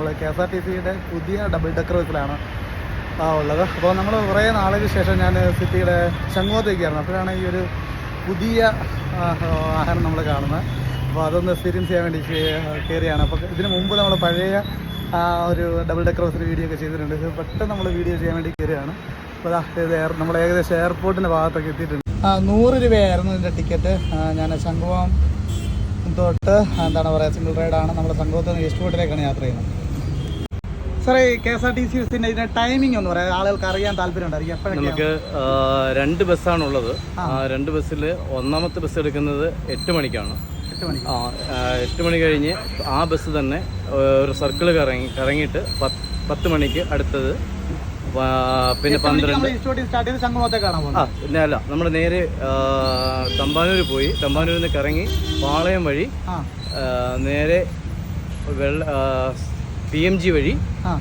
നമ്മൾ K S R T സിയുടെ പുതിയ ഡബിൾ ഡെക്കർ ബസ്സിലാണ് ആ ഉള്ളത്. അപ്പോൾ നമ്മൾ കുറേ നാളിന് ശേഷം ഞാൻ സിറ്റിയുടെ ചങ്ങോത്തേക്കായിരുന്നു. അപ്പോഴാണ് ഈ ഒരു പുതിയ ആഹാരം നമ്മൾ കാണുന്നത്. അപ്പോൾ അതൊന്ന് എക്സ്പീരിയൻസ് ചെയ്യാൻ വേണ്ടി കയറിയാണ്. അപ്പോൾ ഇതിന് മുമ്പ് നമ്മൾ പഴയ ആ ഒരു ഡബിൾ ഡെക്കർ ബസ്സിൽ വീഡിയോ ഒക്കെ ചെയ്തിട്ടുണ്ട്. പെട്ടെന്ന് നമ്മൾ വീഡിയോ ചെയ്യാൻ വേണ്ടി കയറിയാണ്. അപ്പോൾ ഇത് എയർ നമ്മൾ ഏകദേശം എയർപോർട്ടിന്റെ ഭാഗത്തൊക്കെ എത്തിയിട്ടുണ്ട്. ആ നൂറ് രൂപയായിരുന്നു ഇതിന്റെ ടിക്കറ്റ് ഞാൻ ശംഖുവം തൊട്ട് എന്താണ് പറയുക സിംഗിൾ റൈഡാണ് നമ്മൾ സംഘത്തിൽ നിന്ന് ഈസ്റ്റ് ബോട്ടിലേക്കാണ് യാത്ര ചെയ്യുന്നത്. സാറേ K S R T C ബസ്സിന്റെ ഇതിന്റെ ടൈമിംഗ് ഒന്ന് പറയാം. ആളുകൾക്ക് അറിയാൻ താല്പര്യം നമുക്ക് രണ്ട് ബസ്സാണുള്ളത്. ആ. രണ്ട് ബസ്സിൽ ഒന്നാമത്തെ ബസ് എടുക്കുന്നത് എട്ട് മണിക്കാണ്. എട്ട് മണി. ആ എട്ട് മണി കഴിഞ്ഞ് ആ ബസ് തന്നെ ഒരു സർക്കിൾ കറങ്ങി കറങ്ങിയിട്ട് പത്ത് മണിക്ക് അടുത്തത് പിന്നെ പന്ത്രണ്ട്. ആ പിന്നെ അല്ല നമ്മൾ നേരെ തമ്പാനൂർ പോയി തമ്പാനൂരിൽ നിന്ന് കറങ്ങി പാളയം വഴി നേരെ വെള്ള പി എം ജി വഴി.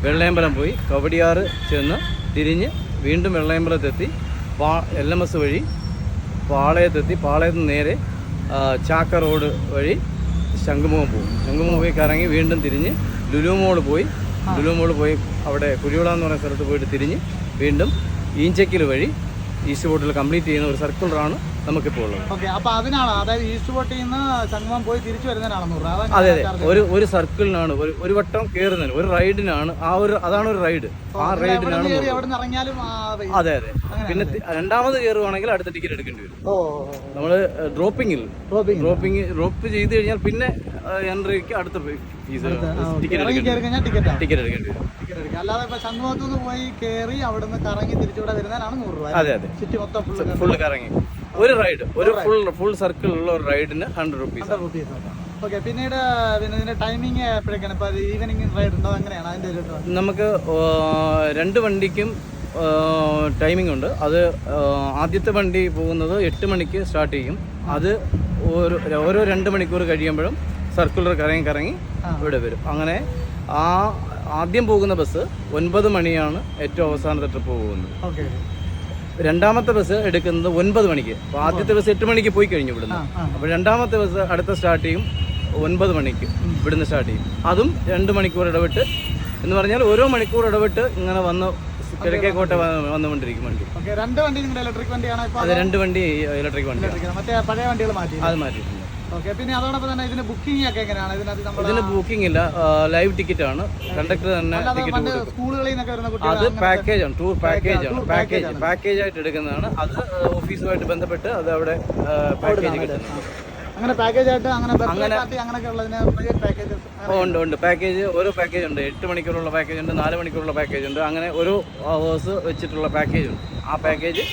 വെള്ളയമ്പലം പോയി കവടിയാറ് ചെന്ന് തിരിഞ്ഞ് വീണ്ടും വെള്ളയമ്പലത്തെത്തി പാ എൽ എം എസ് വഴി പാളയത്തെത്തി പാളയത്ത് നേരെ ചാക്ക റോഡ് വഴി ശംഖുമുഖം പോകും ശംഖുമുഖം പോയി കറങ്ങി വീണ്ടും തിരിഞ്ഞ് ലുലുമോൾ പോയി ലുലുമോൾ പോയി അവിടെ കുഴിവിള എന്ന് പറയുന്ന സ്ഥലത്ത് പോയിട്ട് തിരിഞ്ഞ് വീണ്ടും ഈഞ്ചക്കിൽ വഴി ഈസ്റ്റ് ബോട്ടിൽ കംപ്ലീറ്റ് ചെയ്യുന്ന ഒരു സർക്കുലറാണ് നമുക്കിപ്പോൾ ഉള്ളത്. ഓക്കെ അപ്പോൾ അതിനാണ് അതായത് ഈസ്റ്റ് ബോട്ടിൽ നിന്ന് സംഗമം പോയി തിരിച്ചു വരുന്നതിനാണ് അതെ അതെ ഒരു ഒരു സർക്കിളിനാണ് ഒരു ഒരു വട്ടം കയറുന്നതിന് ഒരു റൈഡിനാണ് ആ ഒരു അതാണ് ഒരു റൈഡ്. ആ റൈഡിനാണ് അതെ അതെ. പിന്നെ രണ്ടാമത് കയറുവാണെങ്കിൽ അടുത്ത ടിക്കറ്റ് എടുക്കേണ്ടി വരും. നമ്മൾ ഡ്രോപ്പിംഗിൽ ഡ്രോപ്പിംഗ് ഡ്രോപ്പ് ചെയ്ത് കഴിഞ്ഞാൽ പിന്നെ എൻട്രിക്ക് അടുത്ത ടിക്കറ്റ് എടുക്കേണ്ടി വരും. അല്ലാതെ ഇപ്പൊ പോയി കയറി അവിടെ നിന്ന് കറങ്ങി തിരിച്ചുകൂടെ വരുന്നതിനാണ് നൂറ് രൂപ അതെ അതെ. ചുറ്റി മൊത്തം ഫുള്ള് ഫുള്ള് കറങ്ങി. ഒരു റൈഡ് ഒരു ഫുൾ ഫുൾ സർക്കിൾ ഉള്ള ഒരു റൈഡിന് hundred rupees hundred rupees okay പിന്നീട് പിന്നെ ഇതിന്റെ ഇപ്പൊ ഈവനിങ് റൈഡ് ഉണ്ടോ? അങ്ങനെയാണ് അതിന്റെ ഒരു നമുക്ക് രണ്ട് വണ്ടിക്കും ടൈമിംഗ് ഉണ്ട്. അത് ആദ്യത്തെ വണ്ടി പോകുന്നത് എട്ട് മണിക്ക് സ്റ്റാർട്ട് ചെയ്യും. അത് ഓരോ ഓരോ രണ്ട് മണിക്കൂർ കഴിയുമ്പോഴും സർക്കുലർ കറങ്ങി കറങ്ങി. ഇവിടെ വരും. അങ്ങനെ ആ ആദ്യം പോകുന്ന ബസ് ഒൻപത് മണിയാണ് ഏറ്റവും അവസാനത്തെ ട്രിപ്പ് പോകുന്നത്. രണ്ടാമത്തെ ബസ് എടുക്കുന്നത് ഒൻപത് മണിക്ക്. അപ്പോൾ ആദ്യത്തെ ബസ് എട്ട് മണിക്ക് പോയി കഴിഞ്ഞു ഇവിടുന്ന്. അപ്പോൾ രണ്ടാമത്തെ ബസ് അടുത്ത സ്റ്റാർട്ട് ചെയ്യും ഒൻപത് മണിക്ക് ഇവിടുന്ന് സ്റ്റാർട്ട് ചെയ്യും. അതും രണ്ട് മണിക്കൂർ ഇടവിട്ട് എന്ന് പറഞ്ഞാൽ ഓരോ മണിക്കൂർ ഇടവിട്ട് ഇങ്ങനെ വന്ന് കിഴക്കേക്കോട്ട വന്നുകൊണ്ടിരിക്കും വണ്ടി. രണ്ട് വണ്ടി ഇലക്ട്രിക് വണ്ടിയാണ് അത് രണ്ട് വണ്ടി ഇലക്ട്രിക് വണ്ടി അത് മാറ്റിയിട്ടുണ്ട്. ഓക്കെ പിന്നെ അതോടൊപ്പം തന്നെ ഇതിന് ബുക്കിംഗ് ഒക്കെ എങ്ങനെയാണ്? ഇതിനകത്ത് നമ്മൾ ഇതിന് ബുക്കിംഗ് ഇല്ല. ലൈവ് ടിക്കറ്റ് ആണ്. കണ്ടക്ടർ തന്നെ അല്ലാതെ ടിക്കറ്റ് പണ്ട് കൊടുക്കും. സ്കൂളുകളിൽ നിന്നൊക്കെ വരുന്ന അത് കുട്ടികൾ പാക്കേജ് ആണ്. ടൂർ പാക്കേജ് ആണ്. tour പാക്കേജ് പാക്കേജ് ആയിട്ട് എടുക്കുന്നതാണ്. അത് ഓഫീസുമായിട്ട് ബന്ധപ്പെട്ട് അത് അവിടെ പാക്കേജ് കിട്ടുന്നുണ്ട് അങ്ങനെ പാക്കേജ് ആയിട്ട് അങ്ങനെ ബർത്ത്ഡേ പാർട്ടി അങ്ങനെയൊക്കെ ഉള്ളതിന് പാക്കേജസ് ഓ, ഉണ്ട് ഉണ്ട്. പാക്കേജ് ഓരോ പാക്കേജ് ഉണ്ട്. എട്ട് മണിക്കൂറുള്ള പാക്കേജ് ഉണ്ട് നാല് മണിക്കൂറുള്ള പാക്കേജ് ഉണ്ട്. അങ്ങനെ ഓരോ അവേഴ്സ് വെച്ചിട്ടുള്ള പാക്കേജ് ഉണ്ട്. ആ പാക്കേജ്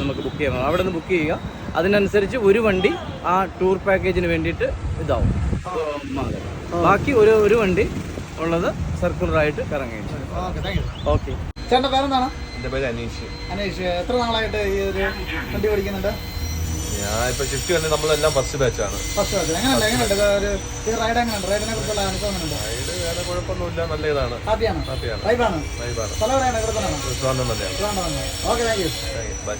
നമുക്ക് ബുക്ക് ചെയ്യണം അവിടെ നിന്ന് ബുക്ക് ചെയ്യുക. അതിനനുസരിച്ച് ഒരു വണ്ടി ആ ടൂർ പാക്കേജിന് വേണ്ടിയിട്ട് ഇതാവും. ബാക്കി ഒരു ഒരു വണ്ടി ഉള്ളത് സർക്കുലറായിട്ട് കറങ്ങി ഓക്കെ ചേട്ടൻ യു ഓക്കെ ചേട്ടന്റെ പേരെന്താണ്? എന്റെ പേര് അനീഷ്. അനീഷ് എത്ര നാളായിട്ട് ഈ ഒരു വണ്ടി ഓടിക്കുന്നുണ്ട്? ഞാൻ ഇപ്പൊ ഷിഫ്റ്റ് വന്ന് നമ്മളെല്ലാം ഫസ്റ്റ് ബാച്ചാണ് ഫസ്റ്റ് ബാച്ച് എങ്ങനെയുണ്ട് എങ്ങനെയുണ്ട്? ഇത് ഒരു ഈ റൈഡ് എങ്ങനെയുണ്ട്? റൈഡിനെ കുറിച്ചുള്ള അനുഭവം എങ്ങനെയുണ്ട് റൈഡ് വേറെ കുഴപ്പമൊന്നുമില്ല നല്ല ഇതാണ് ഹാപ്പിയാണ്. ഹാപ്പിയാണ് വൈബാണ് വൈബാണ് സ്ഥലം എവിടെയാണ് ഇവിടെ തന്നെയാണ്. ട്രിവാൻഡ്രം തന്നെയാണ്. Okay thank you by